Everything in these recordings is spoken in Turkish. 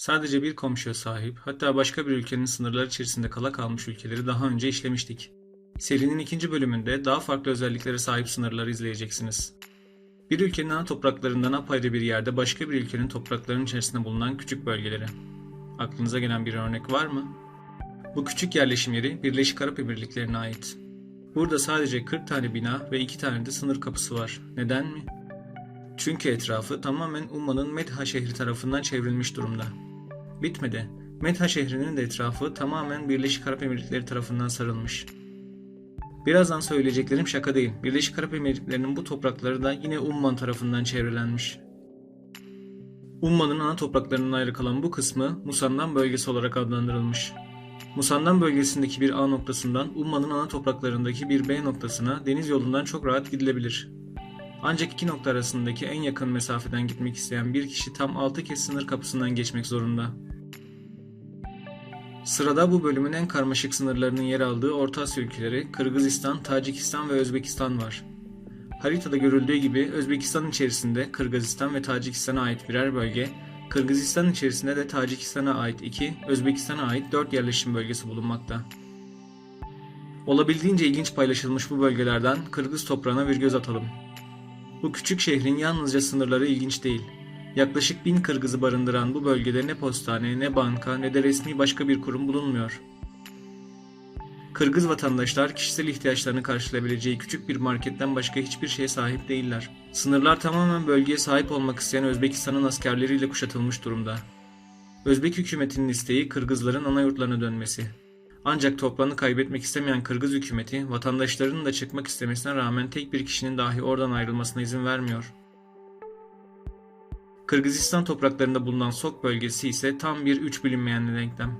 Sadece bir komşuya sahip, hatta başka bir ülkenin sınırları içerisinde kala kalmış ülkeleri daha önce işlemiştik. Serinin ikinci bölümünde daha farklı özelliklere sahip sınırları izleyeceksiniz. Bir ülkenin ana topraklarından apayrı bir yerde başka bir ülkenin topraklarının içerisinde bulunan küçük bölgeleri. Aklınıza gelen bir örnek var mı? Bu küçük yerleşim yeri Birleşik Arap Emirlikleri'ne ait. Burada sadece 40 tane bina ve 2 tane de sınır kapısı var. Neden mi? Çünkü etrafı tamamen Umma'nın Medha şehri tarafından çevrilmiş durumda. Bitmedi. Medha şehrinin de etrafı tamamen Birleşik Arap Emirlikleri tarafından sarılmış. Birazdan söyleyeceklerim şaka değil. Birleşik Arap Emirlikleri'nin bu toprakları da yine Umman tarafından çevrelenmiş. Umman'ın ana topraklarından ayrı kalan bu kısmı Musandan bölgesi olarak adlandırılmış. Musandan bölgesindeki bir A noktasından Umman'ın ana topraklarındaki bir B noktasına deniz yolundan çok rahat gidilebilir. Ancak iki nokta arasındaki en yakın mesafeden gitmek isteyen bir kişi tam 6 kez sınır kapısından geçmek zorunda. Sırada bu bölümün en karmaşık sınırlarının yer aldığı Orta Asya ülkeleri Kırgızistan, Tacikistan ve Özbekistan var. Haritada görüldüğü gibi Özbekistan içerisinde Kırgızistan ve Tacikistan'a ait birer bölge, Kırgızistan içerisinde de Tacikistan'a ait 2, Özbekistan'a ait 4 yerleşim bölgesi bulunmakta. Olabildiğince ilginç paylaşılmış bu bölgelerden Kırgız toprağına bir göz atalım. Bu küçük şehrin yalnızca sınırları ilginç değil. Yaklaşık bin Kırgız'ı barındıran bu bölgede ne postane, ne banka, ne de resmi başka bir kurum bulunmuyor. Kırgız vatandaşlar kişisel ihtiyaçlarını karşılayabileceği küçük bir marketten başka hiçbir şeye sahip değiller. Sınırlar tamamen bölgeye sahip olmak isteyen Özbekistan'ın askerleriyle kuşatılmış durumda. Özbek hükümetinin isteği Kırgızların ana yurtlarına dönmesi. Ancak toprağını kaybetmek istemeyen Kırgız hükümeti vatandaşlarının da çıkmak istemesine rağmen tek bir kişinin dahi oradan ayrılmasına izin vermiyor. Kırgızistan topraklarında bulunan Sok bölgesi ise tam bir üç bilinmeyen denklem.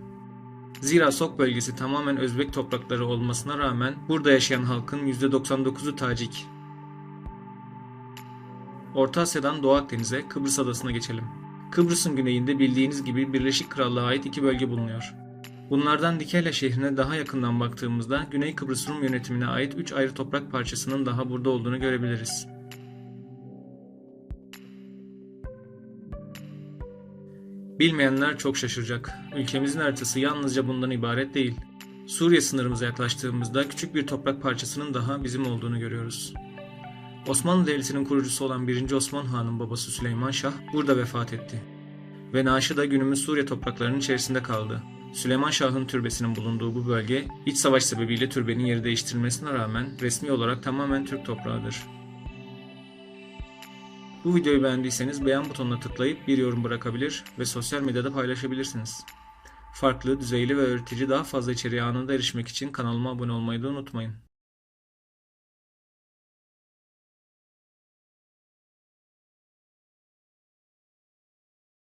Zira Sok bölgesi tamamen Özbek toprakları olmasına rağmen burada yaşayan halkın %99'u Tacik. Orta Asya'dan Doğu Akdeniz'e Kıbrıs adasına geçelim. Kıbrıs'ın güneyinde bildiğiniz gibi Birleşik Krallığa ait iki bölge bulunuyor. Bunlardan Dikela şehrine daha yakından baktığımızda Güney Kıbrıs Rum yönetimine ait 3 ayrı toprak parçasının daha burada olduğunu görebiliriz. Bilmeyenler çok şaşıracak. Ülkemizin haritası yalnızca bundan ibaret değil. Suriye sınırımıza yaklaştığımızda küçük bir toprak parçasının daha bizim olduğunu görüyoruz. Osmanlı Devleti'nin kurucusu olan 1. Osman Han'ın babası Süleyman Şah burada vefat etti. Ve naaşı da günümüz Suriye topraklarının içerisinde kaldı. Süleyman Şah'ın türbesinin bulunduğu bu bölge, iç savaş sebebiyle türbenin yeri değiştirilmesine rağmen resmi olarak tamamen Türk toprağıdır. Bu videoyu beğendiyseniz beğen butonuna tıklayıp bir yorum bırakabilir ve sosyal medyada paylaşabilirsiniz. Farklı, düzeyli ve öğretici daha fazla içeriğe anında erişmek için kanalıma abone olmayı da unutmayın.